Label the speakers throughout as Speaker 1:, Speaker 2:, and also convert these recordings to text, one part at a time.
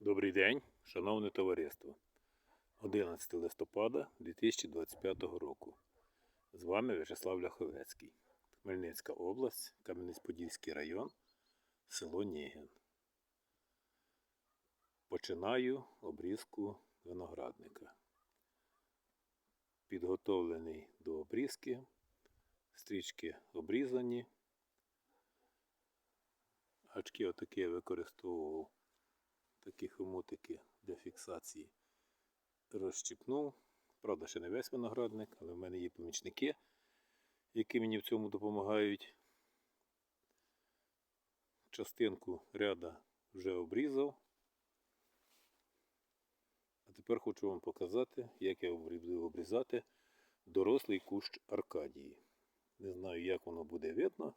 Speaker 1: Добрий день, шановне товариство. 11 листопада 2025 року. З вами В'ячеслав Ляховецький. Хмельницька область, Кам'янець-Подільський район, село Нігін. Починаю обрізку виноградника. Підготовлений до обрізки. Стрічки обрізані. Гачки отакі я використовував такі хомутики для фіксації розщіпнув. Правда, ще не весь виноградник, але в мене є помічники, які мені в цьому допомагають. Частинку ряда вже обрізав. А тепер хочу вам показати, як я буду обрізати дорослий кущ Аркадії. Не знаю, як воно буде видно.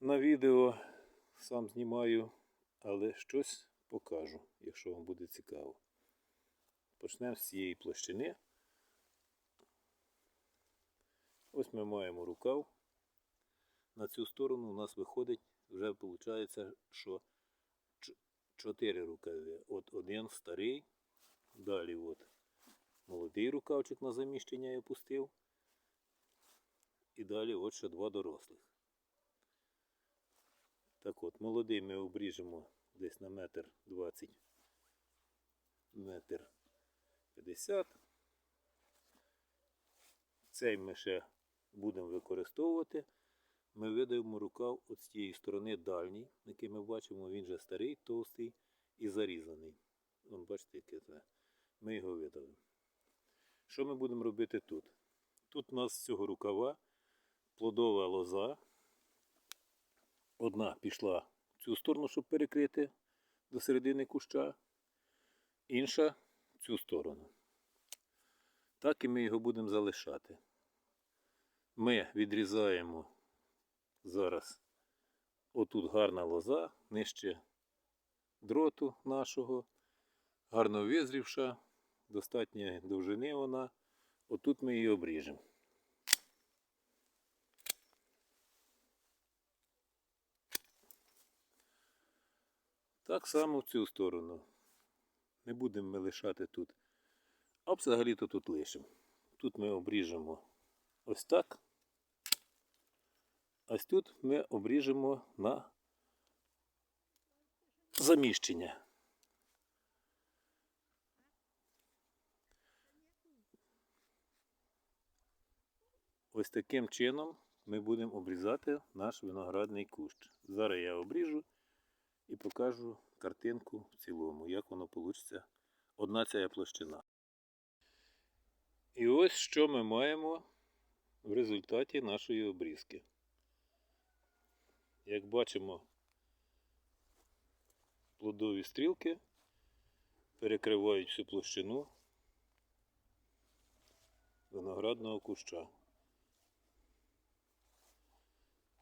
Speaker 1: На відео сам знімаю але щось покажу, якщо вам буде цікаво. Почнемо з цієї площини. Ось ми маємо рукав. На цю сторону у нас виходить, вже виходить, що 4 рукави. От один старий, далі от молодий рукавчик на заміщення я пустив. І далі от ще два дорослих. Так от, молодий ми обріжемо десь на метр 20, метр 50. Цей ми ще будемо використовувати. Ми видаємо рукав от з тієї сторони дальній, який ми бачимо, він же старий, товстий і зарізаний. Вон, бачите, яке це. Ми його видали. Що ми будемо робити тут? Тут у нас з цього рукава плодова лоза. Одна пішла в цю сторону, щоб перекрити до середини куща, інша в цю сторону. Так і ми його будемо залишати. Ми відрізаємо зараз отут гарна лоза, нижче дроту нашого, гарно визрівша, достатньої довжини вона. Отут ми її обріжемо. Так само в цю сторону. Не будемо ми лишати тут. А взагалі-то тут лишимо. Тут ми обріжемо ось так. Ось тут ми обріжемо на заміщення. Ось таким чином ми будемо обрізати наш виноградний кущ. Зараз я обріжу і покажу картинку в цілому, як воно вийде. Одна ця площина. І ось що ми маємо в результаті нашої обрізки. Як бачимо, плодові стрілки перекривають всю площину виноградного куща.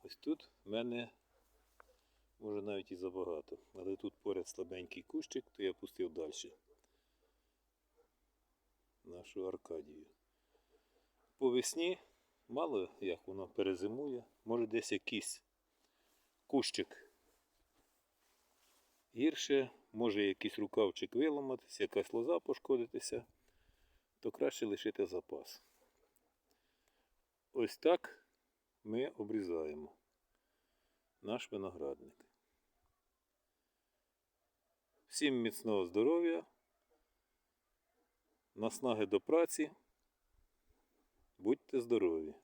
Speaker 1: Ось тут в мене може навіть і забагато, але тут поряд слабенький кущик, то я пустив далі нашу Аркадію. По весні мало як воно перезимує, може десь якийсь кущик гірше, може якийсь рукавчик виламатися, якась лоза пошкодитися, то краще лишити запас. Ось так ми обрізаємо наш виноградник. Всім міцного здоров'я, наснаги до праці. Будьте здорові!